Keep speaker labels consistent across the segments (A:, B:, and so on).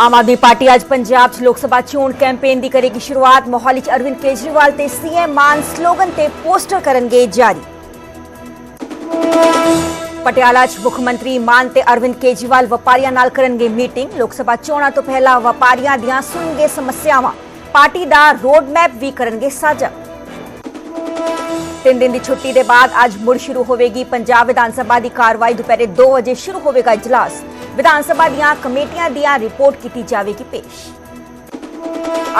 A: Aam Aadmi party ਅੱਜ ਪੰਜਾਬ 'ਚ ਲੋਕ ਸਭਾ ਚੋਣ ਕੈਂਪੇਨ ਦੀ ਕਰੇਗੀ ਸ਼ੁਰੂਆਤ। ਮੋਹਾਲੀ 'ਚ ਅਰਵਿੰਦ ਕੇਜਰੀਵਾਲ ਤੇ ਸੀਐਮ ਮਾਨ ਸਲੋਗਨ ਤੇ ਪੋਸਟਰ ਕਰਨਗੇ ਜਾਰੀ। ਪਟਿਆਲਾ 'ਚ ਮੁੱਖ ਮੰਤਰੀ ਮਾਨ ਤੇ ਅਰਵਿੰਦ ਕੇਜਰੀਵਾਲ ਵਪਾਰੀਆਂ ਨਾਲ ਕਰਨਗੇ ਮੀਟਿੰਗ। ਲੋਕ ਸਭਾ ਚੋਣਾਂ ਤੋਂ ਪਹਿਲਾਂ ਵਪਾਰੀਆਂ ਦੀਆਂ ਸੁਣਨਗੇ ਸਮੱਸਿਆਵਾਂ। ਪਾਰਟੀ ਦਾ ਰੋਡ ਮੈਪ ਵੀ ਕਰਨਗੇ ਸਾਂਝਾ। ਤਿੰਨ ਦਿਨ ਦੀ ਛੁੱਟੀ ਦੇ ਬਾਅਦ ਅੱਜ ਮੁੜ ਸ਼ੁਰੂ ਹੋਵੇਗੀ ਪੰਜਾਬ ਵਿਧਾਨ ਸਭਾ ਦੀ ਕਾਰਵਾਈ। ਦੁਪਹਿਰੇ 2 ਵਜੇ ਸ਼ੁਰੂ ਹੋਵੇਗਾ ਇਜਲਾਸ। ਵਿਧਾਨ ਸਭਾ ਦੀਆਂ ਕਮੇਟੀਆਂ ਦੀਆਂ ਰਿਪੋਰਟ ਕੀਤੀ ਜਾਵੇਗੀ ਪੇਸ਼।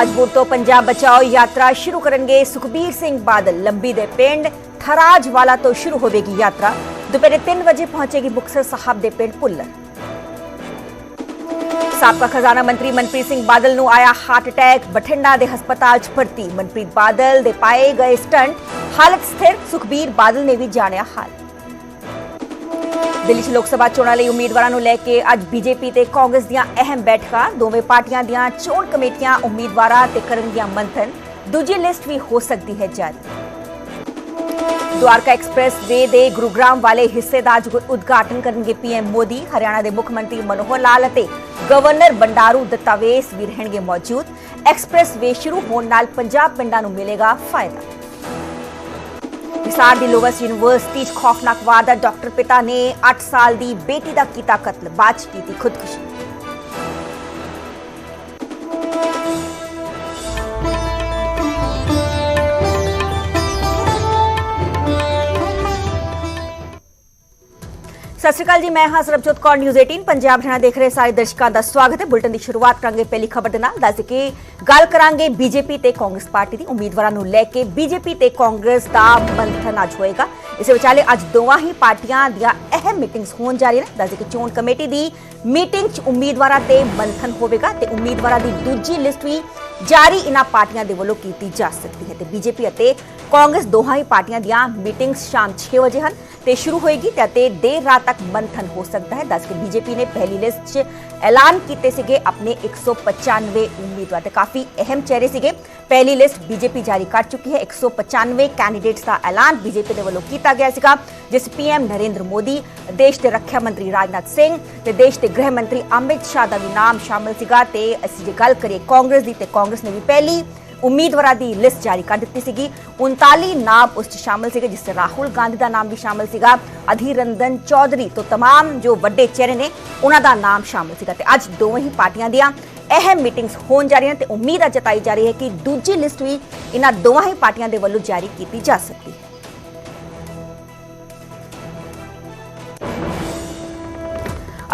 A: ਅੱਜ ਤੋਂ ਪੰਜਾਬ ਬਚਾਓ ਯਾਤਰਾ ਸ਼ੁਰੂ ਕਰਨਗੇ ਸੁਖਬੀਰ ਸਿੰਘ ਬਾਦਲ। ਲੰਬੀ ਦੇ ਪਿੰਡ ਥਰਾਜ ਵਾਲਾ ਤੋਂ ਸ਼ੁਰੂ ਹੋਵੇਗੀ ਯਾਤਰਾ। ਦੁਪਹਿਰੇ 3 ਵਜੇ ਪਹੁੰਚੇਗੀ ਮੁਕਤਸਰ ਸਾਹਿਬ ਦੇ ਪਿੰਡ ਪੁੱਲਰ ਸਾਬਕਾ ਖਜ਼ਾਨਾ ਮੰਤਰੀ ਮਨਪ੍ਰੀਤ ਸਿੰਘ ਬਾਦਲ ਨੂੰ ਆਇਆ ਹਾਰਟ ਅਟੈਕ। ਬਠਿੰਡਾ ਦੇ ਹਸਪਤਾਲ 'ਚ ਭਰਤੀ। ਮਨਪ੍ਰੀਤ ਬਾਦਲ ਦੇ ਪਾਏ ਗਏ ਸਟੰਟ। ਹਾਲਤ ਸਥਿਰ। ਸੁਖਬੀਰ ਬਾਦਲ ਨੇ ਵੀ ਜਾਣਿਆ ਹਾਲ। ਦਿੱਲੀ 'ਚ ਲੋਕ ਸਭਾ ਚੋਣਾਂ ਲਈ ਉਮੀਦਵਾਰਾਂ ਨੂੰ ਲੈ ਕੇ ਅੱਜ ਬੀਜੇਪੀ ਤੇ ਕਾਂਗਰਸ ਦੀਆਂ ਅਹਿਮ ਬੈਠਕਾਂ, ਦੋਵੇਂ ਪਾਰਟੀਆਂ ਦੀਆਂ ਚੋਣ ਕਮੇਟੀਆਂ, ਉਮੀਦਵਾਰਾਂ ਤੇ ਕਰਨਗੀਆਂ ਮੰਥਨ। ਦੂਜੀ ਲਿਸਟ ਵੀ ਹੋ ਸਕਦੀ ਹੈ ਜਾਰੀ ਦੁਆਰਕਾ ਐਕਸਪ੍ਰੈਸ ਵੇ ਦੇ ਗੁਰੂਗ੍ਰਾਮ ਵਾਲੇ ਹਿੱਸੇ ਦਾ ਅੱਜ ਉਦਘਾਟਨ ਕਰਨਗੇ ਪੀਐਮ ਮੋਦੀ। ਹਰਿਆਣਾ ਦੇ ਮੁੱਖ ਮੰਤਰੀ ਮਨੋਹਰ ਲਾਲ ਅਤੇ ਗਵਰਨਰ ਬੰਡਾਰੂ ਦਤਾਵੇਸ ਵੀ ਰਹਿਣਗੇ ਮੌਜੂਦ। ਐਕਸਪ੍ਰੈਸ ਵੇ ਸ਼ੁਰੂ ਹੋਣ ਨਾਲ ਪੰਜਾਬ ਪਿੰਡਾਂ ਨੂੰ ਮਿਲੇਗਾ ਫਾਇਦਾ। ਹਿਸਾਰ ਦੀ ਲੋਵਸ ਯੂਨੀਵਰਸਿਟੀ 'ਚ ਖੌਫਨਾਕ ਵਾਰਦਾਤ ਡਾਕਟਰ ਪਿਤਾ ਨੇ 8 ਸਾਲ ਦੀ ਬੇਟੀ ਦਾ ਕੀਤਾ ਕਤਲ ਬਾਅਦ 'ਚ ਕੀਤੀ ਖੁਦਕੁਸ਼ੀ। ਸਤਿ ਸ਼੍ਰੀ ਅਕਾਲ ਜੀ, ਮੈਂ ਹਾਂ ਸਰਬਜੋਤ ਕੌਰ ਨਿਊਜ਼ 18 ਪੰਜਾਬ ਹਰਿਆਣਾ ਦੇਖ ਰਹੇ ਸਾਰੇ ਦਰਸ਼ਕਾਂ ਦਾ ਸਵਾਗਤ ਹੈ। ਬੁਲਟਨ ਦੀ ਸ਼ੁਰੂਆਤ ਕਰਾਂਗੇ ਪਹਿਲੀ ਖਬਰ ਦੇ ਨਾਲ। ਦੱਸ ਕਿ ਗੱਲ ਕਰਾਂਗੇ ਬੀਜੇਪੀ ਤੇ ਕਾਂਗਰਸ ਪਾਰਟੀ ਦੀ। ਉਮੀਦਵਾਰਾਂ ਨੂੰ ਲੈ ਕੇ ਬੀਜੇਪੀ ਤੇ ਕਾਂਗਰਸ ਦਾ ਮੰਥਨ ਅੱਜ ਹੋਏਗਾ। ਇਸੇ ਵਿਚਾਲੇ ਅੱਜ ਦੋਵਾਂ ਹੀ ਪਾਰਟੀਆਂ ਦੀਆਂ ਅਹਿਮ ਮੀਟਿੰਗਸ ਹੋਣ ਜਾ ਰਹੀਆਂ ਨੇ। ਦੱਸ ਕਿ ਚੋਣ ਕਮੇਟੀ ਦੀ ਮੀਟਿੰਗ 'ਚ ਉਮੀਦਵਾਰਾਂ ਤੇ ਮੰਥਨ ਹੋਵੇਗਾ ਤੇ ਉਮੀਦਵਾਰਾਂ ਦੀ ਦੂਜੀ ਲਿਸਟ ਵੀ ਜਾਰੀ ਇਹਨਾਂ ਪਾਰਟੀਆਂ ਦੇ ਵੱਲੋਂ ਕੀਤੀ ਜਾ ਸਕਦੀ ਹੈ ਤੇ ਬੀਜੇਪੀ ਅਤੇ ਕਾਂਗਰਸ ਦੋਹਾਂ ਹੀ ਪਾਰਟੀਆਂ ਦੀਆਂ ਮੀਟਿੰਗਸ ਸ਼ਾਮ 6 ਵਜੇ ਹਨ ਤੇ ਸ਼ੁਰੂ ਹੋਏਗੀ ਤੇ ਅਤੇ ਦੇਰ ਰਾਤ ਤੱਕ ਮੰਥਨ ਹੋ ਸਕਦਾ ਹੈ। ਦੱਸ ਕੇ ਬੀਜੇਪੀ ਨੇ ਪਹਿਲੀ ਲਿਸਟ 'ਚ ਐਲਾਨ ਕੀਤੇ ਸੀਗੇ ਆਪਣੇ 195 ਉਮੀਦਵਾਰ ਤੇ ਕਾਫੀ ਅਹਿਮ ਚਿਹਰੇ ਸੀਗੇ। ਪਹਿਲੀ ਲਿਸਟ ਬੀਜੇਪੀ ਜਾਰੀ ਕਰ ਚੁੱਕੀ ਹੈ। 195 ਕੈਂਡੀਡੇਟਸ ਦਾ ਐਲਾਨ ਬੀਜੇਪੀ ਦੇ ਵੱਲੋਂ ਕੀਤਾ ਗਿਆ ਸੀਗਾ, ਜਿਸ ਪੀਐਮ ਨਰਿੰਦਰ ਮੋਦੀ, ਦੇਸ਼ ਦੇ ਰੱਖਿਆ ਮੰਤਰੀ ਰਾਜਨਾਥ ਸਿੰਘ ਤੇ ਦੇਸ਼ ਦੇ ਗ੍ਰਹਿ ਮੰਤਰੀ ਅਮਿਤ ਸ਼ਾਹ ਦਾ ਵੀ ਨਾਮ ਸ਼ਾਮਲ ਸੀਗਾ। ਤੇ ਅਸੀਂ ਜੇ ਗੱਲ ਕਰੀਏ ਕਾਂਗਰਸ ਦੀ, ਤੇ ਕਾਂਗਰਸ ਨੇ ਵੀ ਪਹਿਲੀ ਉਮੀਦਵਾਰਾਂ ਦੀ ਲਿਸਟ ਜਾਰੀ ਕਰ ਦਿੱਤੀ ਸੀਗੀ 39 ਨਾਮ ਉਸ 'ਚ ਸ਼ਾਮਲ ਸੀਗੇ ਜਿਸ 'ਚ ਰਾਹੁਲ ਗਾਂਧੀ ਦਾ ਨਾਮ ਵੀ ਸ਼ਾਮਲ ਸੀਗਾ ਅਧੀਰ ਰੰਜਨ ਚੌਧਰੀ ਤੋਂ तमाम ਜੋ ਵੱਡੇ ਚਿਹਰੇ ਨੇ ਉਹਨਾਂ ਦਾ ਨਾਮ ਸ਼ਾਮਲ ਸੀਗਾ ਤੇ ਅੱਜ ਦੋਵੇਂ ਹੀ ਪਾਰਟੀਆਂ ਦੀਆਂ ਅਹਿਮ ਮੀਟਿੰਗਸ ਹੋਣ ਜਾ ਰਹੀਆਂ ਤੇ ਉਮੀਦ ਹੈ ਜਤਾਈ ਜਾ ਰਹੀ ਹੈ ਕਿ ਦੂਜੀ ਲਿਸਟ ਵੀ ਇਹਨਾਂ ਦੋਵਾਂ ਹੀ ਪਾਰਟੀਆਂ ਦੇ ਵੱਲੋਂ ਜਾਰੀ ਕੀਤੀ ਜਾ ਸਕਦੀ ਹੈ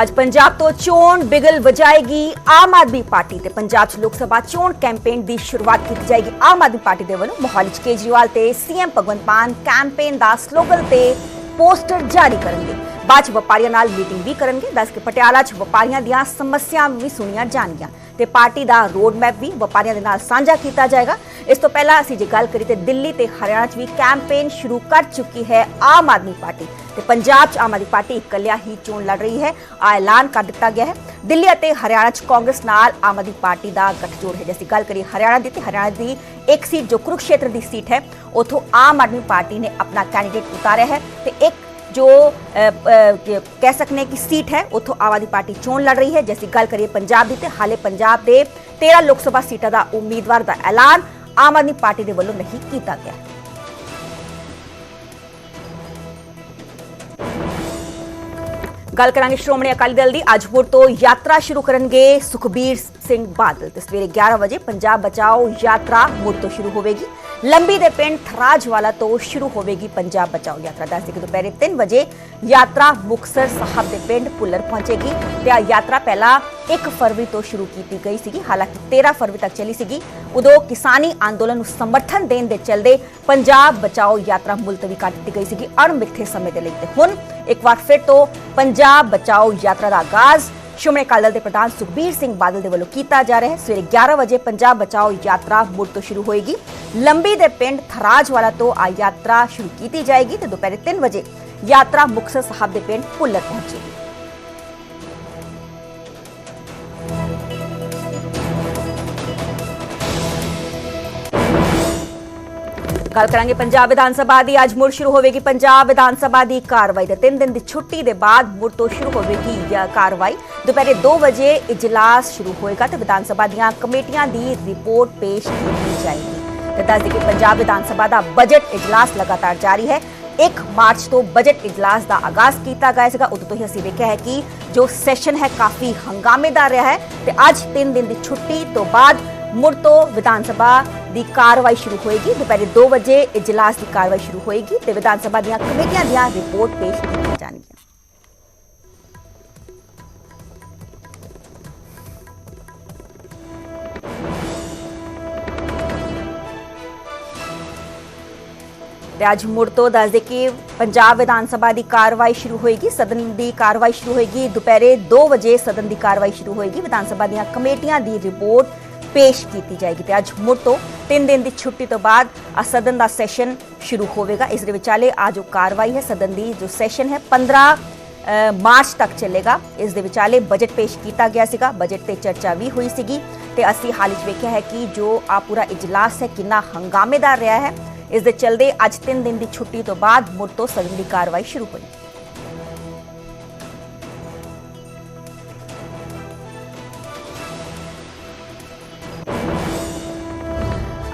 A: ਅੱਜ ਪੰਜਾਬ ਤੋਂ ਚੋਣ ਬਿਗਲ ਵਜਾਏਗੀ ਆਮ ਆਦਮੀ ਪਾਰਟੀ ਤੇ ਪੰਜਾਬ 'ਚ ਲੋਕ ਸਭਾ ਚੋਣ ਕੈਂਪੇਨ ਦੀ ਸ਼ੁਰੂਆਤ ਕੀਤੀ ਜਾਏਗੀ। ਆਮ ਆਦਮੀ ਪਾਰਟੀ ਦੇ ਵੱਲੋਂ ਮੋਹਾਲੀ 'ਚ ਕੇਜਰੀਵਾਲ ਤੇ ਸੀਐਮ ਭਗਵੰਤ ਮਾਨ ਕੈਂਪੇਨ ਦਾ ਸਲੋਗਨ ਤੇ ਪੋਸਟਰ ਜਾਰੀ ਕਰਨਗੇ। ਬਾਅਦ 'ਚ ਵਪਾਰੀਆਂ ਨਾਲ ਮੀਟਿੰਗ ਵੀ ਕਰਨਗੇ। ਦੱਸ ਕੇ ਪਟਿਆਲਾ 'ਚ ਵਪਾਰੀਆਂ ਦੀਆਂ ਸਮੱਸਿਆਵਾਂ ਵੀ ਸੁਣੀਆਂ ਜਾਣਗੀਆਂ ਤੇ ਪਾਰਟੀ ਦਾ ਰੋਡ ਮੈਪ ਵੀ ਵਪਾਰੀਆਂ ਦੇ ਨਾਲ ਸਾਂਝਾ ਕੀਤਾ ਜਾਏਗਾ। ਇਸ ਤੋਂ ਪਹਿਲਾਂ ਅਸੀਂ ਜੇ ਗੱਲ ਕਰੀ ਤੇ ਦਿੱਲੀ ਤੇ ਹਰਿਆਣਾ 'ਚ ਵੀ ਕੈਂਪੇਨ ਸ਼ੁਰੂ ਕਰ ਚੁੱਕੀ ਹੈ ਆਮ ਆਦਮੀ ਪਾਰਟੀ ਤੇ ਪੰਜਾਬ 'ਚ ਆਮ ਆਦਮੀ ਪਾਰਟੀ ਇਕੱਲਿਆ ਹੀ ਚੋਣ ਲੜ ਰਹੀ ਹੈ ਆ ਐਲਾਨ ਕਰ ਦਿੱਤਾ ਗਿਆ ਹੈ। ਦਿੱਲੀ ਅਤੇ ਹਰਿਆਣਾ 'ਚ ਕਾਂਗਰਸ ਨਾਲ ਆਮ ਆਦਮੀ ਪਾਰਟੀ ਦਾ ਗੱਠਜੋੜ ਹੈ। ਜੇ ਅਸੀਂ ਗੱਲ ਕਰੀਏ ਹਰਿਆਣਾ ਦੀ ਤੇ ਹਰਿਆਣਾ ਦੀ ਇੱਕ ਸੀਟ ਜੋ ਕੁਰੂਕਸ਼ੇਤਰ ਦੀ ਸੀਟ ਹੈ ਉਥੋਂ ਆਮ ਆਦਮੀ ਪਾਰਟੀ ਨੇ ਆਪਣਾ ਕੈਂਡੀਡੇਟ ਉਤਾਰਿਆ ਹੈ ਤੇ ਇੱਕ ਜੋ ਅ, ਅ, ਕਹਿ ਸਕਨੇ ਕਿ ਸੀਟ ਹੈ ਉਥੋਂ ਆਮ ਆਦਮੀ ਪਾਰਟੀ ਚੋਣ ਲੜ ਰਹੀ ਹੈ। ਜੇ ਅਸੀਂ ਗੱਲ ਕਰੀਏ ਪੰਜਾਬ ਦੀ ਤੇ ਹਾਲੇ ਪੰਜਾਬ ਦੇ 13 ਲੋਕ ਸਭਾ ਸੀਟਾਂ ਦਾ ਉਮੀਦਵਾਰ ਦਾ ਐਲਾਨ ਆਮ ਆਦਮੀ ਪਾਰਟੀ ਦੇ ਵੱਲੋਂ ਨਹੀਂ ਕੀਤਾ ਗਿਆ ਗੱਲ ਕਰਾਂਗੇ ਸ਼੍ਰੋਮਣੀ ਅਕਾਲੀ ਦਲ ਦੀ ਅੱਜ ਮੁੜ ਤੋਂ ਯਾਤਰਾ ਸ਼ੁਰੂ ਕਰਨਗੇ ਸੁਖਬੀਰ ਸਿੰਘ ਬਾਦਲ ਤੇ ਸਵੇਰੇ 11 ਵਜੇ ਪੰਜਾਬ ਬਚਾਓ ਯਾਤਰਾ ਮੁੜ ਤੋਂ ਸ਼ੁਰੂ ਹੋਵੇਗੀ ਲੰਬੀ ਦੇ ਪਿੰਡ ਥਰਾਜਵਾਲਾ ਤੋਂ ਸ਼ੁਰੂ ਹੋਵੇਗੀ ਪੰਜਾਬ ਬਚਾਓ ਯਾਤਰਾ। ਦੱਸਦੇ ਕਿ ਦੁਪਹਿਰੇ 3 ਵਜੇ ਯਾਤਰਾ ਮੁਕਸਰ ਸਾਹਿਬ ਦੇ ਪਿੰਡ ਪੁੱਲਰ ਪਹੁੰਚੇਗੀ। ਤੇ ਆ ਯਾਤਰਾ ਪਹਿਲਾਂ 1 ਫਰਵਰੀ ਤੋਂ ਸ਼ੁਰੂ ਕੀਤੀ ਗਈ ਸੀਗੀ। ਹਾਲਾਂਕਿ 13 ਫਰਵਰੀ ਤੱਕ ਚੱਲੀ ਸੀਗੀ। ਉਦੋਂ ਕਿਸਾਨੀ ਅੰਦੋਲਨ ਨੂੰ ਸਮਰਥਨ ਦੇਣ ਦੇ ਚਲਦੇ ਪੰਜਾਬ ਬਚਾਓ ਯਾਤਰਾ ਮੁਲਤਵੀ ਕਰ ਦਿੱਤੀ ਗਈ ਸੀਗੀ ਅਣਮਿੱਥੇ ਸਮੇਂ ਦੇ ਲਈ। ਤੇ ਹੁਣ ਇੱਕ ਵਾਰ ਫਿਰ ਤੋਂ ਪੰਜਾਬ ਬਚਾਓ ਯਾਤਰਾ ਦਾ ਆਗਾਜ਼ ਸ਼੍ਰੋਮਣੀ ਅਕਾਲੀ ਦਲ ਦੇ ਪ੍ਰਧਾਨ ਸੁਖਬੀਰ ਸਿੰਘ ਬਾਦਲ ਦੇ ਵੱਲੋਂ ਕੀਤਾ ਜਾ ਰਿਹਾ ਹੈ। ਸਵੇਰੇ 11 ਵਜੇ ਪੰਜਾਬ ਬਚਾਓ ਯਾਤਰਾ ਮੁੜ ਤੋਂ ਸ਼ੁਰੂ ਹੋਏਗੀ। ਲੰਬੀ ਦੇ ਪਿੰਡ ਥਰਾਜਵਾਲਾ ਤੋਂ ਆ ਯਾਤਰਾ ਸ਼ੁਰੂ ਕੀਤੀ ਜਾਏਗੀ ਤੇ ਦੁਪਹਿਰ 3 ਵਜੇ ਯਾਤਰਾ ਮੁਕਤਸਰ ਸਾਹਿਬ ਦੇ ਪਿੰਡ ਪੁੱਲਰ ਪਹੁੰਚੇਗੀ। ਗੱਲ ਕਰਾਂਗੇ ਪੰਜਾਬ ਵਿਧਾਨ ਸਭਾ ਦੀ। ਅੱਜ ਮੁੜ ਸ਼ੁਰੂ ਹੋਵੇਗੀ ਪੰਜਾਬ ਵਿਧਾਨ ਸਭਾ ਦੀ ਕਾਰਵਾਈ ਤੇ 3 ਦਿਨ ਦੀ ਛੁੱਟੀ ਦੇ ਬਾਅਦ ਮੁੜ ਤੋਂ ਸ਼ੁਰੂ ਹੋਵੇਗੀ ਇਹ ਕਾਰਵਾਈ। ਦੁਪਹਿਰੇ 2 ਵਜੇ ਇਜਲਾਸ ਸ਼ੁਰੂ ਹੋਏਗਾ ਤੇ ਵਿਧਾਨ ਸਭਾ ਦੀਆਂ ਕਮੇਟੀਆਂ ਦੀ ਰਿਪੋਰਟ ਪੇਸ਼ ਕੀਤੀ ਜਾਏਗੀ। ਤੇ ਦੱਸ ਦਈਏ ਕਿ ਪੰਜਾਬ ਵਿਧਾਨ ਸਭਾ ਦਾ ਬਜਟ ਇਜਲਾਸ ਲਗਾਤਾਰ ਜਾਰੀ ਹੈ। 1 ਮਾਰਚ ਤੋਂ ਬਜਟ ਇਜਲਾਸ ਦਾ ਆਗਾਜ਼ ਕੀਤਾ ਗਿਆ ਸੀਗਾ। ਉਦੋਂ ਤੋਂ ਹੀ ਅਸੀਂ ਵੇਖਿਆ ਹੈ ਕਿ ਜੋ ਸੈਸ਼ਨ ਹੈ ਕਾਫੀ ਹੰਗਾਮੇਦਾਰ ਰਿਹਾ ਹੈ ਤੇ ਅੱਜ 3 ਦਿਨ ਦੀ ਛੁੱਟੀ ਤੋਂ ਬਾਅਦ ਮੁੜ ਤੋਂ ਵਿਧਾਨ ਸਭਾ ਦੀ ਕਾਰਵਾਈ ਸ਼ੁਰੂ ਹੋਏਗੀ। ਦੁਪਹਿਰੇ 2 ਵਜੇ ਇਜਲਾਸ ਦੀ ਕਾਰਵਾਈ ਸ਼ੁਰੂ ਹੋਏਗੀ ਤੇ ਵਿਧਾਨ ਸਭਾ ਦੀਆਂ ਕਮੇਟੀਆਂ ਦੀਆਂ ਰਿਪੋਰਟ ਪੇਸ਼ ਕੀਤੀਆਂ ਜਾਣਗੀਆਂ। ਤੇ ਅੱਜ ਮੁੜ ਤੋਂ ਦੱਸ ਦੇ ਕਿ ਪੰਜਾਬ ਵਿਧਾਨ ਸਭਾ ਦੀ ਕਾਰਵਾਈ ਸ਼ੁਰੂ ਹੋਏਗੀ, ਸਦਨ ਦੀ ਕਾਰਵਾਈ ਸ਼ੁਰੂ ਹੋਏਗੀ। ਦੁਪਹਿਰੇ 2 ਵਜੇ ਸਦਨ ਦੀ ਕਾਰਵਾਈ ਸ਼ੁਰੂ ਹੋਏਗੀ। ਵਿਧਾਨ ਸਭਾ ਦੀਆਂ ਕਮੇਟੀਆਂ ਦੀ ਰਿਪੋਰਟ ਪੇਸ਼ ਕੀਤੀ ਜਾਏਗੀ ਤੇ ਅੱਜ ਮੁੜ ਤੋਂ 3 ਦਿਨ ਦੀ ਛੁੱਟੀ ਤੋਂ ਬਾਅਦ ਆ ਸਦਨ ਦਾ ਸੈਸ਼ਨ ਸ਼ੁਰੂ ਹੋਵੇਗਾ। ਇਸ ਦੇ ਵਿਚਾਲੇ ਆ ਜੋ ਕਾਰਵਾਈ ਹੈ ਸਦਨ ਦੀ, ਜੋ ਸੈਸ਼ਨ ਹੈ 15 ਮਾਰਚ ਤੱਕ ਚੱਲੇਗਾ। ਇਸ ਦੇ ਵਿਚਾਲੇ ਬਜਟ ਪੇਸ਼ ਕੀਤਾ ਗਿਆ ਸੀਗਾ। ਬਜਟ ਤੇ ਚਰਚਾ ਵੀ ਹੋਈ ਸੀਗੀ ਤੇ ਅਸੀਂ ਹਾਲ ਵਿੱਚ ਵੇਖਿਆ ਹੈ ਕਿ ਜੋ ਆ ਪੂਰਾ ਇਜਲਾਸ ਹੈ, ਕਿੰਨਾ ਹੰਗਾਮੇਦਾਰ ਰਿਹਾ ਹੈ। ਇਸ ਦੇ ਚਲਦੇ ਅੱਜ 3 ਦਿਨ ਦੀ ਛੁੱਟੀ ਤੋਂ ਬਾਅਦ ਮੁੜ ਤੋਂ ਸਦਨ ਦੀ ਕਾਰਵਾਈ ਸ਼ੁਰੂ ਹੋਈ।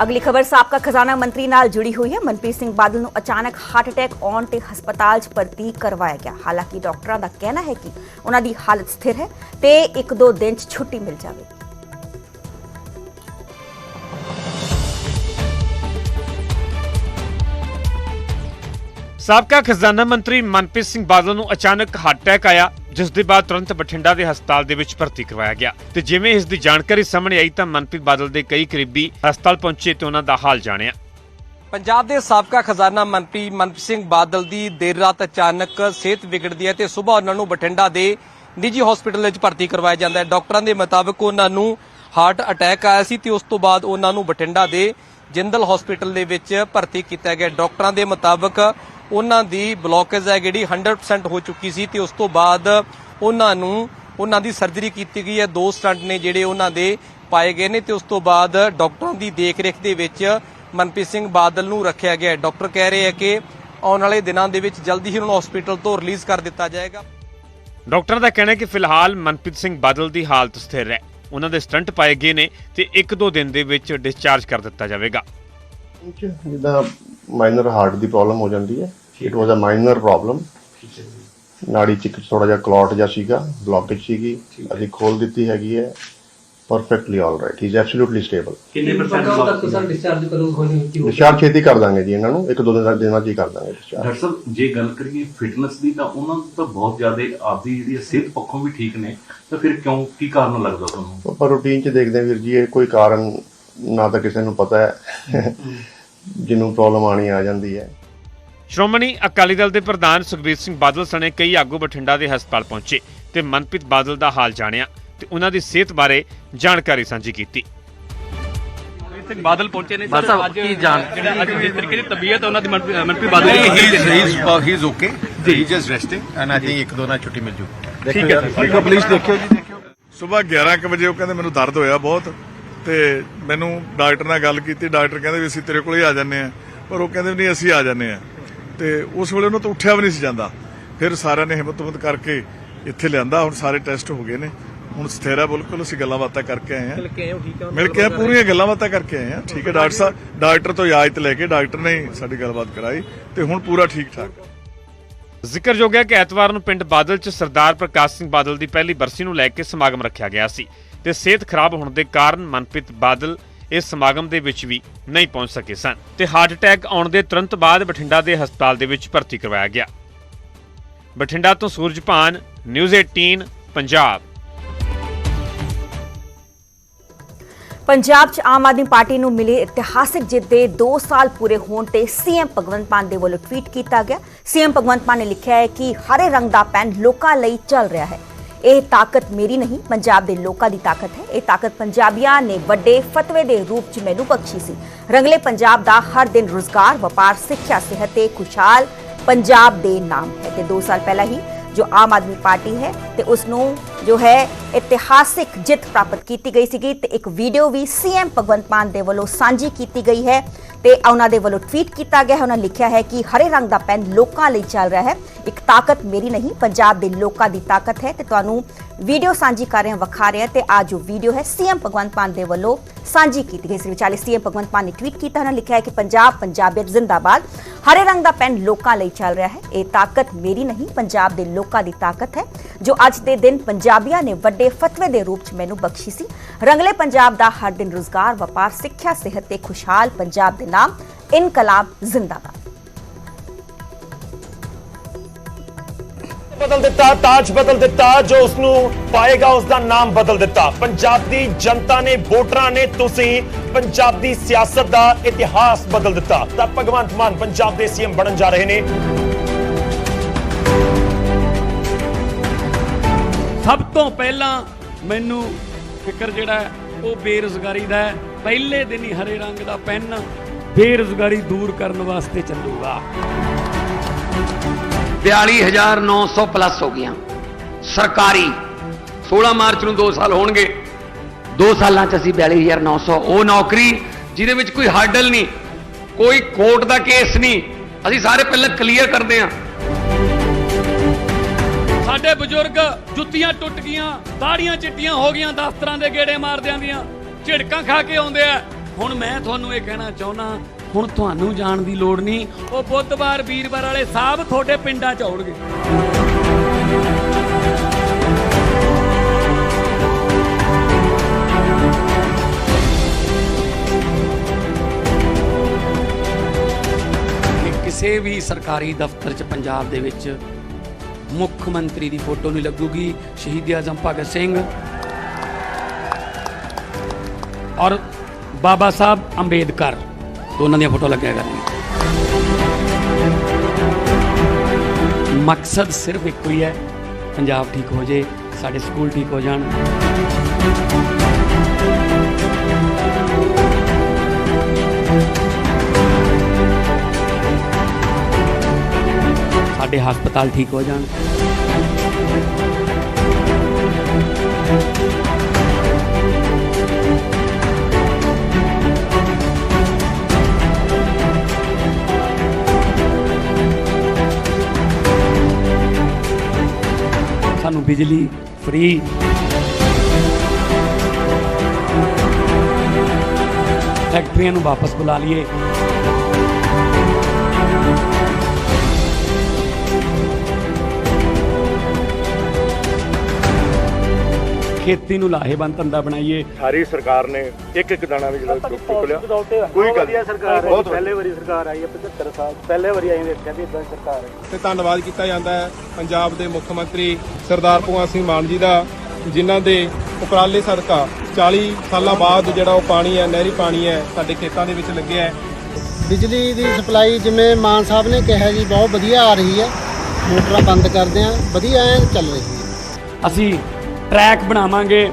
A: ਅਗਲੀ ਖਬਰ ਸਾਬਕਾ ਖਜ਼ਾਨਾ ਮੰਤਰੀ ਨਾਲ ਜੁੜੀ ਹੋਈ ਹੈ। ਮਨਪ੍ਰੀਤ ਸਿੰਘ ਬਾਦਲ ਨੂੰ ਅਚਾਨਕ ਹਾਰਟ ਅਟੈਕ ਆਉਣ ਤੇ ਹਸਪਤਾਲ 'ਚ ਭਰਤੀ ਕਰਵਾਇਆ ਗਿਆ। ਹਾਲਾਂਕਿ ਡਾਕਟਰਾਂ ਦਾ ਕਹਿਣਾ ਹੈ ਕਿ ਉਹਨਾਂ ਦੀ ਹਾਲਤ ਸਥਿਰ ਹੈ ਤੇ ਇੱਕ ਦੋ ਦਿਨ 'ਚ ਛੁੱਟੀ ਮਿਲ ਜਾਵੇਗੀ
B: ਸਾਬਕਾ ਖਜ਼ਾਨਾ ਮੰਤਰੀ ਮਨਪ੍ਰੀਤ ਸਿੰਘ ਬਾਦਲ ਨੂੰ ਅਚਾਨਕ ਹਾਰਟ ਅਟੈਕ ਆਇਆ। ਜਿਸ ਦੇ ਬਾਅਦ ਤੁਰੰਤ ਬਠਿੰਡਾ ਦੇ ਹਸਪਤਾਲ ਦੇ ਵਿੱਚ ਭਰਤੀ ਕਰਵਾਇਆ ਗਿਆ। ਤੇ ਜਿਵੇਂ ਇਸ ਦੀ ਜਾਣਕਾਰੀ ਸਾਹਮਣੇ ਆਈ ਤਾਂ ਮਨਪ੍ਰੀਤ ਬਾਦਲ ਦੇ ਕਈ ਕਰੀਬੀ ਹਸਪਤਾਲ ਪਹੁੰਚੇ ਤੇ ਉਹਨਾਂ ਦਾ ਹਾਲ ਜਾਣਿਆ।
C: ਪੰਜਾਬ ਦੇ ਸਾਬਕਾ ਖਜ਼ਾਨਾ ਮੰਤਰੀ ਮਨਪ੍ਰੀਤ ਸਿੰਘ ਬਾਦਲ ਦੀ ਦੇਰ ਰਾਤ ਅਚਾਨਕ ਸਿਹਤ ਵਿਗੜਦੀ ਹੈ ਤੇ ਸਵੇਰ ਉਹਨਾਂ ਨੂੰ ਬਠਿੰਡਾ ਦੇ ਨਿੱਜੀ ਹਸਪੀਟਲ ਵਿੱਚ ਭਰਤੀ ਕਰਵਾਇਆ ਜਾਂਦਾ ਹੈ। ਡਾਕਟਰਾਂ ਦੇ ਮੁਤਾਬਕ ਉਹਨਾਂ ਨੂੰ ਹਾਰਟ ਅਟੈਕ ਆਇਆ ਸੀ ਤੇ ਉਸ ਤੋਂ ਬਾਅਦ ਉਹਨਾਂ ਨੂੰ ਬਠਿੰਡਾ ਦੇ ਜਿੰਦਲ ਹਸਪੀਟਲ ਦੇ ਵਿੱਚ ਭਰਤੀ ਕੀਤਾ ਗਿਆ। ਡਾਕਟਰਾਂ ਦੇ ਮੁਤਾਬਕ ਉਹਨਾਂ ਦੀ ਬਲੋਕੇਜ ਹੈ ਜਿਹੜੀ 100% ਹੋ ਚੁੱਕੀ ਸੀ ਤੇ ਉਸ ਤੋਂ ਬਾਅਦ ਉਹਨਾਂ ਨੂੰ, ਉਹਨਾਂ ਦੀ ਸਰਜਰੀ ਕੀਤੀ ਗਈ ਹੈ। ਦੋ ਸਟੰਟ ਨੇ ਜਿਹੜੇ ਉਹਨਾਂ ਦੇ ਪਾਏ ਗਏ ਨੇ ਤੇ ਉਸ ਤੋਂ ਬਾਅਦ ਡਾਕਟਰਾਂ ਦੀ ਦੇਖਰੇਖ ਦੇ ਵਿੱਚ ਮਨਪ੍ਰੀਤ ਸਿੰਘ ਬਾਦਲ ਨੂੰ ਰੱਖਿਆ ਗਿਆ ਡਾਕਟਰ ਕਹਿ ਰਹੇ ਹੈ ਕਿ ਆਉਣ ਵਾਲੇ ਦਿਨਾਂ ਦੇ ਵਿੱਚ ਜਲਦੀ ਹੀ ਉਹਨਾਂ ਨੂੰ ਹਸਪੀਟਲ ਤੋਂ ਰਿਲੀਜ਼ ਕਰ ਦਿੱਤਾ ਜਾਏਗਾ।
B: ਡਾਕਟਰਾਂ ਦਾ ਕਹਿਣਾ ਹੈ ਕਿ ਫਿਲਹਾਲ ਮਨਪ੍ਰੀਤ ਸਿੰਘ ਬਾਦਲ ਦੀ ਹਾਲਤ ਸਥਿਰ ਹੈ। ਉਹਨਾਂ ਦੇ ਸਟੰਟ ਪਾਏ ਗਏ ਨੇ ਤੇ ਇੱਕ ਦੋ ਦਿਨ ਦੇ ਵਿੱਚ ਡਿਸਚਾਰਜ ਕਰ ਦਿੱਤਾ ਜਾਵੇਗਾ।
D: ਚ ਜਿੱਦਾਂ ਮਾਈਨਰ ਹਾਰਟ ਦੀ ਪ੍ਰੋਬਲਮ ਹੋ ਜਾਂਦੀ ਹੈ। It was a minor problem ਨਾੜੀ ਚ ਥੋੜਾ ਜਿਹਾ ਕਲੌਟ ਜਿਹਾ ਸੀਗਾ ਬਲੌਕੇਜ ਸੀਗੀ। ਅਸੀਂ ਖੋਲ ਦਿੱਤੀ ਹੈਗੀ ਹੈ। Perfectly all right he is absolutely stable
E: ਕਿੰਨੇ ਪਰਸੈਂਟ
F: ਤੱਕ ਸਰ ਡਿਸਚਾਰਜ ਕਰੋ ਹੋਣੀ ਕੀ ਹੋ
D: ਡਿਸਚਾਰਜ ਛੇਤੀ ਕਰ ਦਾਂਗੇ ਜੀ ਇਹਨਾਂ ਨੂੰ। ਇੱਕ ਦੋ ਦਿਨ ਦਿਨਾਂ ਚ ਹੀ ਕਰ ਦਾਂਗੇ ਡਿਸਚਾਰਜ
E: ਡਾਕਟਰ ਸਾਹਿਬ ਜੇ ਗੱਲ ਕਰੀਏ ਫਿਟਨੈਸ ਦੀ ਤਾਂ ਉਹਨਾਂ ਨੂੰ ਤਾਂ ਬਹੁਤ ਜ਼ਿਆਦਾ ਆਪਦੀ ਜਿਹੜੀ ਸਿਹਤ ਪੱਖੋਂ ਵੀ ਠੀਕ ਨੇ। ਤਾਂ ਫਿਰ ਕਿਉਂ ਕੀ ਕਾਰਨ ਲੱਗਦਾ ਤੁਹਾਨੂੰ?
D: ਪਰ ਰੂਟੀਨ ਚ ਦੇਖਦੇ ਹਾਂ ਵੀਰ ਜੀ ਇਹ ਕੋਈ ਕਾਰਨ ਨਾ ਤਾਂ ਕਿਸੇ ਨੂੰ ਪਤਾ ਹੈ। ਜਿਹਨੂੰ ਪ੍ਰੋਬਲਮ ਆਣੀ ਆ ਜਾਂਦੀ ਹੈ।
B: ਸ਼੍ਰੋਮਣੀ ਅਕਾਲੀ ਦਲ ਦੇ ਪ੍ਰਧਾਨ ਸੁਖਬੀਰ ਸਿੰਘ ਬਾਦਲ ਸਣੇ ਕਈ ਆਗੂ ਬਠਿੰਡਾ ਦੇ ਹਸਪਤਾਲ ਪਹੁੰਚੇ ਤੇ ਮਨਪ੍ਰੀਤ ਬਾਦਲ ਦਾ ਹਾਲ ਜਾਣਿਆ ਤੇ ਉਹਨਾਂ ਦੀ ਸਿਹਤ ਬਾਰੇ ਜਾਣਕਾਰੀ ਸਾਂਝੀ ਕੀਤੀ।
G: ਸਿੰਘ ਬਾਦਲ ਪਹੁੰਚੇ ਨੇ
F: ਬਸ
G: ਸਰ ਅੱਜ
F: ਕੀ ਜਾਣ-
G: ਜਿਹੜਾ ਅੱਜ ਜਿਸ ਤਰੀਕੇ ਦੀ ਤਬੀਅਤ ਹੈ ਉਹਨਾਂ ਦੀ ਮਨਪ੍ਰੀਤ ਮਨਪ੍ਰੀਤ ਬਾਦਲ ਦੀ
H: he's he's he's okay. He's just resting, and I think ਇੱਕ ਦੋ ਨਾਲ ਛੁੱਟੀ ਮਿਲ ਜੂ।
G: ਠੀਕ ਹੈ ਸਰ
H: ਪਲੀਜ਼ ਦੇਖਿਓ ਜੀ ਦੇਖਿਓ।
I: ਸਵੇਰ 11 ਕੁ ਵਜੇ ਉਹ ਕਹਿੰਦੇ ਮੈਨੂੰ ਦਰਦ ਹੋਇਆ ਬਹੁਤ। ਤੇ ਮੈਨੂੰ ਡਾਕਟਰ ਨਾਲ ਗੱਲ ਕੀਤੀ ਡਾਕਟਰ ਕਹਿੰਦੇ ਵੀ ਅਸੀਂ ਤੇਰੇ ਕੋਲ ਹੀ ਆ ਜਾਂਦੇ ਆ ਪਰ ਉਹ ਕਹਿੰਦੇ ਵੀ ਨਹੀਂ ਅਸੀਂ ਆ ਜਾਂਦੇ ਆ ਤੇ ਉਸ ਵੇਲੇ ਉਹਨੂੰ ਤਾਂ ਉੱਠਿਆ ਵੀ ਨਹੀਂ ਸੀ ਜਾਂਦਾ। ਫਿਰ ਸਾਰਿਆਂ ਨੇ ਹਿੰਮਤ ਹਿੰਮਤ ਕਰਕੇ ਇੱਥੇ ਲਿਆਂਦਾ। ਹੁਣ ਸਾਰੇ ਟੈਸਟ ਹੋ ਗਏ ਨੇ। ਹੁਣ ਸਥਿਰ ਹੈ ਬਿਲਕੁਲ ਅਸੀਂ ਗੱਲਾਂ ਬਾਤਾਂ ਕਰਕੇ ਆਏ ਆ
C: ਮਿਲ ਕੇ
I: ਪੂਰੀਆਂ ਗੱਲਾਂ ਬਾਤਾਂ ਕਰਕੇ ਆਏ ਆ ਠੀਕ ਹੈ ਡਾਕਟਰ ਸਾਹਿਬ ਡਾਕਟਰ ਤੋਂ ਇਜਾਜ਼ਤ ਲੈ ਕੇ ਡਾਕਟਰ ਨੇ ਸਾਡੀ ਗੱਲਬਾਤ ਕਰਾਈ ਤੇ ਹੁਣ ਪੂਰਾ ਠੀਕ ਠਾਕ। ਹੈ
B: ਜ਼ਿਕਰਯੋਗ ਹੈ ਕਿ ਐਤਵਾਰ ਨੂੰ ਪਿੰਡ ਬਾਦਲ 'ਚ ਸਰਦਾਰ ਪ੍ਰਕਾਸ਼ ਸਿੰਘ ਬਾਦਲ ਦੀ ਪਹਿਲੀ ਬਰਸੀ ਨੂੰ ਲੈ ਕੇ ਸਮਾਗਮ ਰੱਖਿਆ ਗਿਆ ਸੀ। ਤੇ ਸਿਹਤ ਖਰਾਬ ਹੋਣ ਦੇ ਕਾਰਨ ਮਨਪ੍ਰੀਤ ਬਾਦਲ ਇਸ ਸਮਾਗਮ ਦੇ ਵਿੱਚ ਵੀ ਨਹੀਂ ਪਹੁੰਚ ਸਕੇ ਸਨ ਤੇ ਹਾਰਟ ਅਟੈਕ ਆਉਣ ਦੇ ਤੁਰੰਤ ਬਾਅਦ ਬਠਿੰਡਾ ਦੇ ਹਸਪਤਾਲ ਦੇ ਵਿੱਚ ਭਰਤੀ ਕਰਵਾਇਆ ਗਿਆ। ਬਠਿੰਡਾ ਤੋਂ ਸੂਰਜਪਾਨ ਨਿਊਜ਼ 18 ਪੰਜਾਬ।
A: ਪੰਜਾਬ 'ਚ ਆਮ ਆਦਮੀ ਪਾਰਟੀ ਨੂੰ ਮਿਲੀ ਇਤਿਹਾਸਿਕ ਜਿੱਤ ਦੇ 2 ਸਾਲ ਪੂਰੇ ਹੋਣ ਤੇ ਸੀਐਮ ਭਗਵੰਤ ਮਾਨ ਦੇ ਵੱਲੋਂ ਟਵੀਟ ਕੀਤਾ ਗਿਆ। ਸੀਐਮ ਭਗਵੰਤ ਮਾਨ ਨੇ ਲਿਖਿਆ ਹੈ ਕਿ ਹਰੇ ਰੰਗ ਦਾ ਪੈਨ ਲੋਕਾਂ ਲਈ ਚੱਲ ਰਿਹਾ ਹੈ। ਇਹ ਤਾਕਤ ਮੇਰੀ ਨਹੀਂ, ਪੰਜਾਬ ਦੇ ਲੋਕਾਂ ਦੀ ਤਾਕਤ ਹੈ। ਇਹ ਤਾਕਤ ਪੰਜਾਬੀਆਂ ਨੇ ਵੱਡੇ ਫਤਵੇ ਦੇ ਰੂਪ 'ਚ ਮੈਨੂੰ ਬਖਸ਼ੀ ਸੀ। ਰੰਗਲੇ ਪੰਜਾਬ ਦਾ ਹਰ ਦਿਨ ਰੁਜ਼ਗਾਰ, ਵਪਾਰ, ਸਿੱਖਿਆ, ਸਿਹਤ ਤੇ ਖੁਸ਼ਹਾਲ ਪੰਜਾਬ ਦੇ ਨਾਮ ਹੈ। ਤੇ 2 ਸਾਲ ਪਹਿਲਾਂ ਹੀ ਜੋ ਆਮ ਆਦਮੀ ਪਾਰਟੀ ਹੈ ਤੇ ਉਸ ਨੂੰ ਜੋ ਹੈ ਇਤਿਹਾਸਿਕ ਜਿੱਤ ਪ੍ਰਾਪਤ ਕੀਤੀ ਗਈ ਸੀਗੀ ਤੇ ਇੱਕ ਵੀਡੀਓ ਵੀ ਸੀਐਮ ਭਗਵੰਤ ਮਾਨ ਦੇ ਵੱਲੋਂ ਸਾਂਝੀ ਕੀਤੀ ਗਈ ਹੈ। ਤੇ ਉਹਨਾਂ ਦੇ ਵੱਲੋਂ ਟਵੀਟ ਕੀਤਾ ਗਿਆ ਹੈ। ਉਹਨਾਂ ਲਿਖਿਆ ਹੈ ਕਿ ਹਰੇ ਰੰਗ ਦਾ ਪੈਨ ਲੋਕਾਂ ਲਈ ਚੱਲ ਰਿਹਾ ਹੈ। ਇੱਕ ਤਾਕਤ ਮੇਰੀ ਨਹੀਂ, ਪੰਜਾਬ ਦੇ ਲੋਕਾਂ ਦੀ ਤਾਕਤ ਹੈ ਤੇ ਤੁਹਾਨੂੰ ਵੀਡੀਓ ਸਾਂਝੀ ਕਰ ਰਹੇ ਹਾਂ ਵਿਖਾ ਰਹੇ ਹਾਂ ਤੇ ਆ ਜੋ ਵੀਡੀਓ ਹੈ, ਸੀਐਮ ਭਗਵੰਤ ਮਾਨ ਦੇ ਵੱਲੋਂ ਸਾਂਝੀ ਕੀਤੀ ਗਈ। ਇਸ ਵਿਚਾਲੇ ਸੀਐਮ ਭਗਵੰਤ ਮਾਨ ਨੇ ਟਵੀਟ ਕੀਤਾ, ਉਹਨਾਂ ਲਿਖਿਆ ਹੈ ਕਿ ਪੰਜਾਬ, ਪੰਜਾਬੀਅਤ ਜ਼ਿੰਦਾਬਾਦ। ਹਰੇ ਰੰਗ ਦਾ ਪੈਨ ਲੋਕਾਂ ਲਈ ਚੱਲ ਰਿਹਾ ਹੈ। ਇਹ ਤਾਕਤ ਮੇਰੀ ਨਹੀਂ, ਪੰਜਾਬ ਦੇ ਲੋਕਾਂ ਦੀ ਤਾਕਤ ਹੈ, ਜੋ ਅੱਜ ਦੇ ਦਿਨ ਪੰਜਾਬੀਆਂ ਨੇ ਵੱਡੇ ਫਤਵੇ ਦੇ ਰੂਪ 'ਚ ਮੈਨੂੰ ਬਖਸ਼ੀ ਸੀ। ਰੰਗਲੇ ਪੰਜਾਬ ਦਾ ਹਰ ਦਿਨ ਰੋਜ਼ਗਾਰ, ਵਪਾਰ, ਸਿੱਖਿਆ, ਸਿਹਤ ਤੇ ਖੁਸ਼ਹਾਲ ਪੰਜਾਬ ਦੇ ਨਾਮ ਇਨਕਲਾਬ ਜ਼ਿੰਦਾਬਾਦ।
J: ਬਦਲ ਦਿੱਤਾ ਤਾਜ ਬਦਲ ਦਿੱਤਾ ਜੋ ਉਸ ਨੂੰ ਪਾਏਗਾ ਉਸ ਦਾ ਨਾਮ ਬਦਲ ਦਿੱਤਾ। ਪੰਜਾਬ ਦੀ ਜਨਤਾ ਨੇ ਵੋਟਰਾਂ ਨੇ ਤੁਸੀਂ ਪੰਜਾਬ ਦੀ ਸਿਆਸਤ ਦਾ ਇਤਿਹਾਸ ਬਦਲ ਦਿੱਤਾ। ਤਾਂ ਭਗਵੰਤ ਮਾਨ ਪੰਜਾਬ ਦੇ ਸੀਐਮ ਬਣਨ ਜਾ ਰਹੇ ਨੇ।
G: ਸਭ ਤੋਂ ਪਹਿਲਾਂ ਮੈਨੂੰ ਫਿਕਰ ਜਿਹੜਾ ਉਹ ਬੇਰੁਜ਼ਗਾਰੀ ਦਾ ਹੈ। ਪਹਿਲੇ ਦਿਨ ਹੀ ਹਰੇ ਰੰਗ ਦਾ ਪੈਨ ਬੇਰੁਜ਼ਗਾਰੀ ਦੂਰ ਕਰਨ ਵਾਸਤੇ ਚੱਲੂਗਾ।
K: 42900 ਪਲੱਸ ਹੋ ਗਈਆਂ। ਸਰਕਾਰੀ 16 ਮਾਰਚ ਨੂੰ 2 ਸਾਲ ਹੋਣਗੇ। 2 ਸਾਲਾਂ ਚ ਅਸੀਂ 42900 ਉਹ ਨੌਕਰੀ ਜਿਹਦੇ ਵਿੱਚ ਕੋਈ ਹਰਡਲ ਨਹੀਂ ਕੋਈ ਕੋਰਟ ਦਾ ਕੇਸ ਨਹੀਂ ਅਸੀਂ ਸਾਰੇ ਪਹਿਲਾਂ ਕਲੀਅਰ ਕਰਦੇ ਹਾਂ।
G: ਸਾਡੇ ਬਜ਼ੁਰਗ ਜੁੱਤੀਆਂ ਟੁੱਟ ਗਈਆਂ ਦਾੜੀਆਂ ਚਿੱਟੀਆਂ ਹੋ ਗਈਆਂ ਦਫ਼ਤਰਾਂ ਦੇ ਗੇੜੇ ਮਾਰਦਿਆਂ ਦੀਆਂ ਝਿੜਕਾਂ ਖਾ ਕੇ ਆਉਂਦੇ ਆ। ਹੁਣ ਮੈਂ ਤੁਹਾਨੂੰ ਇਹ ਕਹਿਣਾ ਚਾਹੁੰਦਾ ਹੁਣ ਤੁਹਾਨੂੰ ਜਾਣ ਦੀ ਲੋੜ ਨਹੀਂ। ਉਹ ਬੁੱਧਵਾਰ ਵੀਰਵਾਰ ਵਾਲੇ ਸਾਹਿਬ ਤੁਹਾਡੇ ਪਿੰਡਾਂ ਚ ਆਉਣਗੇ। ਕਿਸੇ ਵੀ ਸਰਕਾਰੀ ਦਫ਼ਤਰ 'ਚ ਪੰਜਾਬ ਦੇ ਵਿੱਚ ਮੁੱਖ ਮੰਤਰੀ ਦੀ ਫੋਟੋ ਨਹੀਂ ਲੱਗੂਗੀ, ਸ਼ਹੀਦ ਆਜ਼ਮ ਭਗਤ ਸਿੰਘ। ਔਰ ਬਾਬਾ ਸਾਹਿਬ ਅੰਬੇਦਕਰ। ਦੋਨਾਂ ਦੀਆਂ ਫੋਟੋ ਲੱਗਿਆ ਕਰਨੀਆਂ ਮਕਸਦ ਸਿਰਫ ਇੱਕੋ ਹੀ ਹੈ, ਪੰਜਾਬ ਠੀਕ ਹੋ ਜੇ, ਸਾਡੇ ਸਕੂਲ ਠੀਕ ਹੋ ਜਾਣ। ਸਾਡੇ ਹਸਪਤਾਲ ਠੀਕ ਹੋ ਜਾਣ। ਸਾਨੂੰ ਬਿਜਲੀ ਫ੍ਰੀ। ਫੈਕਟਰੀਆਂ ਨੂੰ ਵਾਪਸ ਬੁਲਾ ਲਈਏ। ਖੇਤੀ ਨੂੰ ਲਾਹੇਵੰਦ ਧੰਦਾ ਬਣਾਈਏ।
I: ਸਾਰੀ ਸਰਕਾਰ ਨੇ ਇੱਕ ਇੱਕ ਦਾਣਾ ਵੀ ਜਿਹੜਾ ਚੁੱਕ ਲਿਆ ਕੋਈ ਗੱਲ ਨਹੀਂ।
F: ਸਰਕਾਰ
I: ਬਹੁਤ
F: ਪਹਿਲੇ ਵਾਰੀ ਸਰਕਾਰ ਆਈ ਹੈ 75 ਸਾਲ। ਪਹਿਲੇ ਵਾਰੀ ਆਈ ਦੇਖਿਆ ਵੀ ਇਦਾਂ ਸਰਕਾਰ ਹੈ।
I: ਤੇ ਧੰਨਵਾਦ ਕੀਤਾ ਜਾਂਦਾ ਹੈ ਪੰਜਾਬ ਦੇ ਮੁੱਖ ਮੰਤਰੀ ਸਰਦਾਰ ਭਗਵੰਤ ਸਿੰਘ ਮਾਨ ਜੀ ਦਾ ਜਿਨ੍ਹਾਂ ਦੇ ਉਪਰਾਲੇ ਸਦਕਾ 40 ਸਾਲਾਂ ਬਾਅਦ ਜਿਹੜਾ ਉਹ ਪਾਣੀ ਹੈ ਨਹਿਰੀ ਪਾਣੀ ਹੈ ਸਾਡੇ ਖੇਤਾਂ ਦੇ ਵਿੱਚ ਲੱਗਿਆ ਹੈ।
F: ਬਿਜਲੀ ਦੀ ਸਪਲਾਈ ਜਿਵੇਂ ਮਾਨ ਸਾਹਿਬ ਨੇ ਕਿਹਾ ਜੀ ਬਹੁਤ ਵਧੀਆ ਆ ਰਹੀ ਹੈ। ਮੋਟਰਾਂ ਬੰਦ ਕਰਦੇ ਆ ਵਧੀਆ ਐਨ ਚੱਲ ਰਹੀ ਹੈ।
G: ਅਸੀਂ ਟਰੈਕ ਬਣਾਵਾਂਗੇ,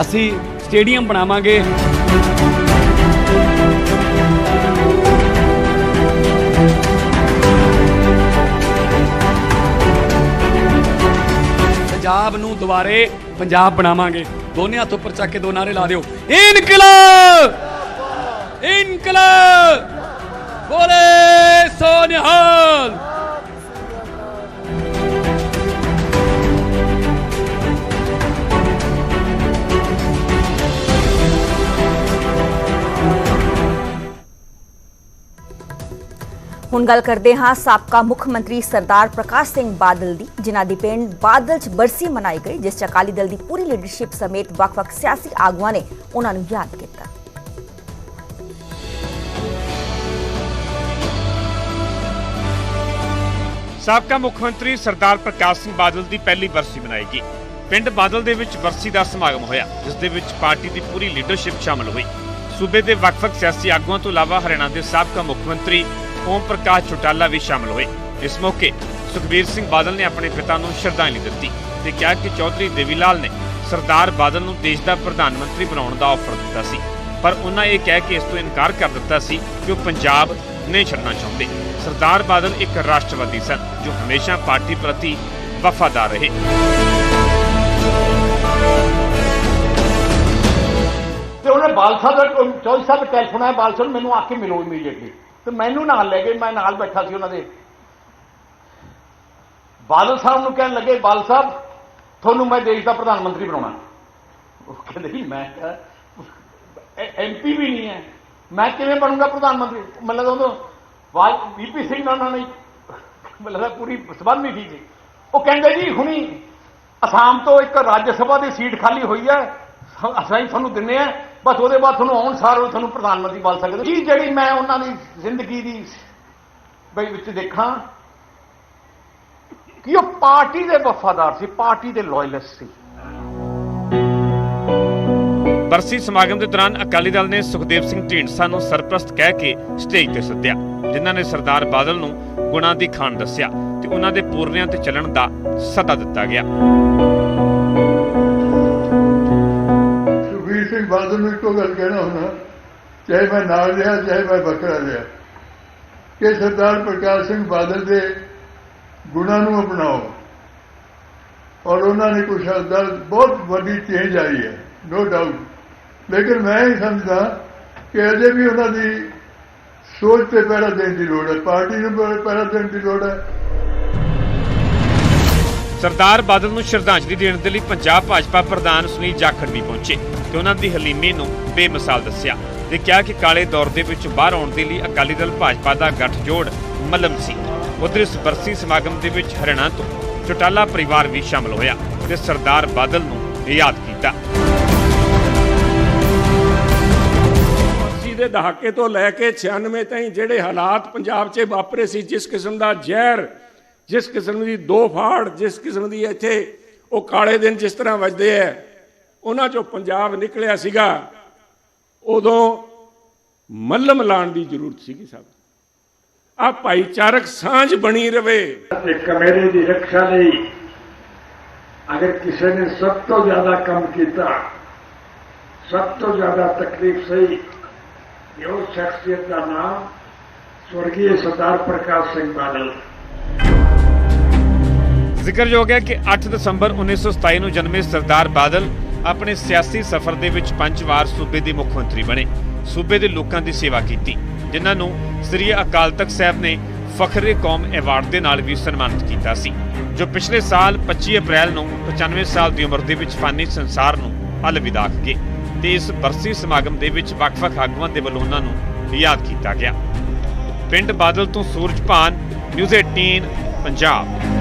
G: ਅਸੀਂ ਸਟੇਡੀਅਮ ਬਣਾਵਾਂਗੇ। ਪੰਜਾਬ ਨੂੰ ਦੁਬਾਰੇ ਪੰਜਾਬ ਬਣਾਵਾਂਗੇ। ਦੋਨੇ ਹੱਥ ਉੱਪਰ ਚੱਕ ਕੇ ਦੋ ਨਾਰੇ ਲਾ ਦਿਓ। ਇਨਕਲਾਬ! ਇਨਕਲਾਬ! ਬੋਲੇ ਸੋਨਿਹਾਲ!
A: ਹੁਣ ਗੱਲ ਕਰਦੇ ਹਾਂ ਸਾਬਕਾ ਮੁੱਖ ਮੰਤਰੀ ਸਰਦਾਰ ਪ੍ਰਕਾਸ਼ ਸਿੰਘ ਬਾਦਲ ਦੀ, ਜਿਨ੍ਹਾਂ ਦੀ ਪਿੰਡ ਬਾਦਲ 'ਚ ਬਰਸੀ ਮਨਾਈ ਗਈ, ਜਿਸ 'ਚ ਅਕਾਲੀ ਦਲ ਦੀ ਪੂਰੀ ਲੀਡਰਸ਼ਿਪ ਸਮੇਤ ਵੱਖ-ਵੱਖ ਸਿਆਸੀ ਆਗੂਆਂ ਨੇ ਉਹਨਾਂ ਨੂੰ ਯਾਦ ਕੀਤਾ।
B: ਸਾਬਕਾ ਮੁੱਖ ਮੰਤਰੀ ਸਰਦਾਰ ਪ੍ਰਕਾਸ਼ ਸਿੰਘ ਬਾਦਲ ਦੀ ਪਹਿਲੀ ਬਰਸੀ ਮਨਾਈ ਗਈ। ਪਿੰਡ ਬਾਦਲ ਦੇ ਵਿੱਚ ਬਰਸੀ ਦਾ ਸਮਾਗਮ ਹੋਇਆ, ਜਿਸ ਦੇ ਵਿੱਚ ਪਾਰਟੀ ਦੀ ਪੂਰੀ ਲੀਡਰਸ਼ਿਪ ਸ਼ਾਮਲ ਹੋਈ। ਸੂਬੇ ਦੇ ਵੱਖ-ਵੱਖ ਸਿਆਸੀ ਆਗੂਆਂ ਤੋਂ ਇਲਾਵਾ ਹਰਿਆਣਾ ਦੇ ਸਾਬਕਾ ਮੁੱਖ ਮੰਤਰੀ ਓਮ ਪ੍ਰਕਾਸ਼ ਚੌਟਾਲਾ ਵੀ ਸ਼ਾਮਲ ਹੋਏ। ਇਸ ਮੌਕੇ ਸੁਖਬੀਰ ਸਿੰਘ ਬਾਦਲ ਨੇ ਆਪਣੇ ਪਿਤਾ ਨੂੰ ਸ਼ਰਧਾਂਜਲੀ ਦਿੱਤੀ ਤੇ ਕਿਹਾ ਕਿ ਚੌਧਰੀ ਦੇਵੀਲਾਲ ਨੇ ਸਰਦਾਰ ਬਾਦਲ ਨੂੰ ਦੇਸ਼ ਦਾ ਪ੍ਰਧਾਨ ਮੰਤਰੀ ਬਣਾਉਣ ਦਾ ਆਫਰ ਦਿੱਤਾ ਸੀ। ਪਰ ਉਹਨਾਂ ਇਹ ਕਹਿ ਕੇ ਇਸ ਤੋਂ ਇਨਕਾਰ ਕਰ ਦਿੱਤਾ ਸੀ ਕਿ ਉਹ ਪੰਜਾਬ ਨਹੀਂ ਛੱਡਣਾ ਚਾਹੁੰਦੇ। ਸਰਦਾਰ ਬਾਦਲ ਇੱਕ ਰਾਸ਼ਟਰਵਾਦੀ ਸਨ, ਜੋ ਹਮੇਸ਼ਾ ਪਾਰਟੀ ਪ੍ਰਤੀ ਵਫਾਦਾਰ ਰਹੇ।
J: ਤੇ ਉਹਨੇ
L: ਬਾਲ ਦਾ ਚੌਧਰੀ ਸਾਹਿਬ ਟੈਲੀਫੋਨ ਆਇਆ ਬਾਲ ਮੈਨੂੰ ਆ ਕੇ ਮਿਲੋ ਇਮੀਡੀਏਟਲੀ ਤੇ ਮੈਨੂੰ ਨਾਲ ਲੈ ਗਏ, ਮੈਂ ਨਾਲ ਬੈਠਾ ਸੀ ਉਹਨਾਂ ਦੇ। ਬਾਦਲ ਸਾਹਿਬ ਨੂੰ ਕਹਿਣ ਲੱਗੇ ਬਾਲ ਸਾਹਿਬ, ਤੁਹਾਨੂੰ ਮੈਂ ਦੇਸ਼ ਦਾ ਪ੍ਰਧਾਨ ਮੰਤਰੀ ਬਣਾਉਣਾ। ਉਹ ਕਹਿੰਦੇ ਜੀ, ਮੈਂ ਐਮਪੀ ਵੀ ਨਹੀਂ ਹੈ। ਮੈਂ ਕਿਵੇਂ ਬਣੂੰਗਾ ਪ੍ਰਧਾਨ ਮੰਤਰੀ? ਮਤਲਬ ਉਹਨੂੰ ਵਾਲ ਵੀਪੀ ਸਿੰਘ ਨਾਲ ਉਹਨਾਂ ਨੇ ਮਤਲਬ ਪੂਰੀ ਸਬੰਧ ਨਹੀਂ ਠੀਕ ਸੀ ਉਹ ਕਹਿੰਦੇ ਜੀ, ਹੁਣੀ ਅਸਾਮ ਤੋਂ ਇੱਕ ਰਾਜ ਸਭਾ ਦੀ ਸੀਟ ਖਾਲੀ ਹੋਈ ਹੈ। ਅਸੀਂ ਤੁਹਾਨੂੰ ਦਿੰਨੇ ਆ ਬਸ ਉਹਦੇ ਬਾਅਦ ਤੁਹਾਨੂੰ ਆਉਣ ਸਾਰ ਉਹ ਤੁਹਾਨੂੰ ਪ੍ਰਧਾਨ ਮੰਤਰੀ ਬਣ ਸਕਦੇ ਜੀ ਜਿਹੜੀ ਮੈਂ ਉਹਨਾਂ ਦੀ ਜ਼ਿੰਦਗੀ ਦੀ ਬਈ ਵਿੱਚ ਦੇਖਾਂ ਕਿ ਉਹ ਪਾਰਟੀ ਦੇ ਵਫਾਦਾਰ ਸੀ, ਪਾਰਟੀ ਦੇ ਲਾਇਲਿਸਟ ਸੀ।
B: ਬਰਸੀ ਸਮਾਗਮ ਦੇ ਦੌਰਾਨ ਅਕਾਲੀ ਦਲ ਨੇ ਸੁਖਦੇਵ ਸਿੰਘ ਢੀਂਡਸਾ ਨੂੰ ਸਰਪ੍ਰਸਤ ਕਹਿ ਕੇ ਸਟੇਜ ਤੇ ਸੱਦਿਆ, ਜਿਨ੍ਹਾਂ ਨੇ ਸਰਦਾਰ ਬਾਦਲ ਨੂੰ ਗੁਣਾ ਦੀ ਖਾਨ ਦੱਸਿਆ ਤੇ ਉਹਨਾਂ ਦੇ ਪੂਰਨਿਆਂ ਤੇ ਚੱਲਣ ਦਾ ਸੱਦਾ ਦਿੱਤਾ ਗਿਆ।
M: ਬਾਦਲ ਨੂੰ ਇੱਕੋ ਗੱਲ ਕਹਿਣਾ ਹੁੰਦਾ, ਚਾਹੇ ਮੈਂ ਨਾਲ ਰਿਹਾ, ਚਾਹੇ ਮੈਂ ਬੱਕਰਾ ਰਿਹਾ। ਕਿ ਸਰਦਾਰ ਪ੍ਰਕਾਸ਼ ਸਿੰਘ ਬਾਦਲ ਦੇ ਗੁਣਾਂ ਨੂੰ ਅਪਣਾਓ। ਔਰ ਉਹਨਾਂ ਨੇ ਕੁਛ ਹੱਦਾਂ ਬਹੁਤ ਵੱਡੀ ਚੇਂਜ ਆਈ ਹੈ ਨੋ ਡਾਊਟ ਲੇਕਿਨ ਮੈਂ ਇਹ ਸਮਝਦਾ ਕਿ ਅਜੇ ਵੀ ਉਹਨਾਂ ਦੀ ਸੋਚ ਤੇ ਪਹਿਰਾ ਦੇਣ ਦੀ ਲੋੜ ਹੈ, ਪਾਰਟੀ ਨੂੰ ਪਹਿਰਾ ਦੇਣ ਦੀ ਲੋੜ ਹੈ।
B: ਸਰਦਾਰ ਬਾਦਲ ਨੂੰ ਸ਼ਰਧਾਂਜਲੀ ਦੇਣ ਦੇ ਲਈ ਪੰਜਾਬ ਭਾਜਪਾ ਪ੍ਰਧਾਨ ਸੁਨੀਲ ਜਾਖੜ ਵੀ ਪਹੁੰਚੇ ਤੇ ਉਹਨਾਂ ਦੀ ਹਲੀਮੀ ਨੂੰ ਬੇਮਿਸਾਲ ਦੱਸਿਆ। ਤੇ ਕਿਹਾ ਕਿ ਕਾਲੇ ਦੌਰ ਦੇ ਵਿੱਚ ਬਾਹਰ ਆਉਣ ਦੇ ਲਈ ਅਕਾਲੀ ਦਲ ਭਾਜਪਾ ਦਾ ਗੱਠਜੋੜ ਮਲਮ ਸੀ। ਉਧਰ ਇਸ ਬਰਸੀ ਸਮਾਗਮ ਦੇ ਵਿੱਚ ਹਰਿਆਣਾ ਤੋਂ ਚੋਟਾਲਾ ਪਰਿਵਾਰ ਵੀ ਸ਼ਾਮਲ ਹੋਇਆ ਤੇ ਸਰਦਾਰ ਬਾਦਲ ਨੂੰ ਯਾਦ ਕੀਤਾ।
N: ਦੇ ਦਹਾਕੇ ਤੋਂ ਲੈ ਕੇ 96 ਤਾਈਂ ਜਿਹੜੇ ਹਾਲਾਤ ਪੰਜਾਬ 'ਚ ਵਾਪਰੇ ਸੀ, ਜਿਸ ਕਿਸਮ ਦਾ ਜ਼ਹਿਰ ਜਿਸ ਕਿਸਮ ਦੀ ਦੋ ਫਾੜ ਜਿਸ ਕਿਸਮ ਦੀ ਇੱਥੇ ਉਹ ਕਾਲੇ ਦਿਨ ਜਿਸ ਤਰ੍ਹਾਂ ਵੱਜਦੇ ਐ, ਉਹਨਾਂ 'ਚੋਂ ਪੰਜਾਬ ਨਿਕਲਿਆ ਸੀਗਾ, ਉਦੋਂ ਮੱਲਮ ਲਾਣ ਦੀ ਜ਼ਰੂਰਤ ਸੀਗੀ ਸਭ ਆ ਭਾਈਚਾਰਕ ਸਾਂਝ ਬਣੀ ਰਵੇ।
L: ਇੱਕ ਕਮੇਰੇ ਦੀ ਰੱਖਿਆ ਲਈ ਅਗਰ ਕਿਸੇ ਨੇ ਸਭ ਤੋਂ ਜ਼ਿਆਦਾ ਕੰਮ ਕੀਤਾ, ਸਭ ਤੋਂ ਜ਼ਿਆਦਾ ਤਕਲੀਫ ਸਹੀ ਇਹ ਉਹ ਸ਼ਖਸੀਅਤ ਦਾ ਨਾਮ ਸਵਰਗੀ ਸਰਦਾਰ ਪ੍ਰਕਾਸ਼ ਸਿੰਘ ਬਾਦਲ।
B: ਜ਼ਿਕਰਯੋਗ ਹੈ ਕਿ 8 ਦਸੰਬਰ 1927 ਨੂੰ ਜਨਮੇ ਸਰਦਾਰ ਬਾਦਲ ਆਪਣੇ ਸਿਆਸੀ ਸਫ਼ਰ ਦੇ ਵਿੱਚ ਪੰਜ ਵਾਰ ਸੂਬੇ ਦੇ ਮੁੱਖ ਮੰਤਰੀ ਬਣੇ। ਸੂਬੇ ਦੇ ਲੋਕਾਂ ਦੀ ਸੇਵਾ ਕੀਤੀ, ਜਿਨ੍ਹਾਂ ਨੂੰ ਸ੍ਰੀ ਅਕਾਲ ਤਖਤ ਸਾਹਿਬ ਨੇ ਫਖਰੇ ਕੌਮ ਐਵਾਰਡ ਦੇ ਨਾਲ ਵੀ ਸਨਮਾਨਿਤ ਕੀਤਾ ਸੀ, ਜੋ ਪਿਛਲੇ ਸਾਲ 25 ਅਪ੍ਰੈਲ ਨੂੰ 95 ਸਾਲ ਦੀ ਉਮਰ ਦੇ ਵਿੱਚ ਫਾਨੀ ਸੰਸਾਰ ਨੂੰ ਅਲਵਿਦਾ ਗਏ ਤੇ ਇਸ ਬਰਸੀ ਸਮਾਗਮ ਦੇ ਵਿੱਚ ਵੱਖ-ਵੱਖ ਆਗੂਆਂ ਦੇ ਵੱਲੋਂ ਉਹਨਾਂ ਨੂੰ ਯਾਦ ਕੀਤਾ ਗਿਆ। ਪਿੰਡ ਬਾਦਲ ਤੋਂ ਸੂਰਜ ਭਾਨ, ਨਿਊਜ਼ 18 ਪੰਜਾਬ।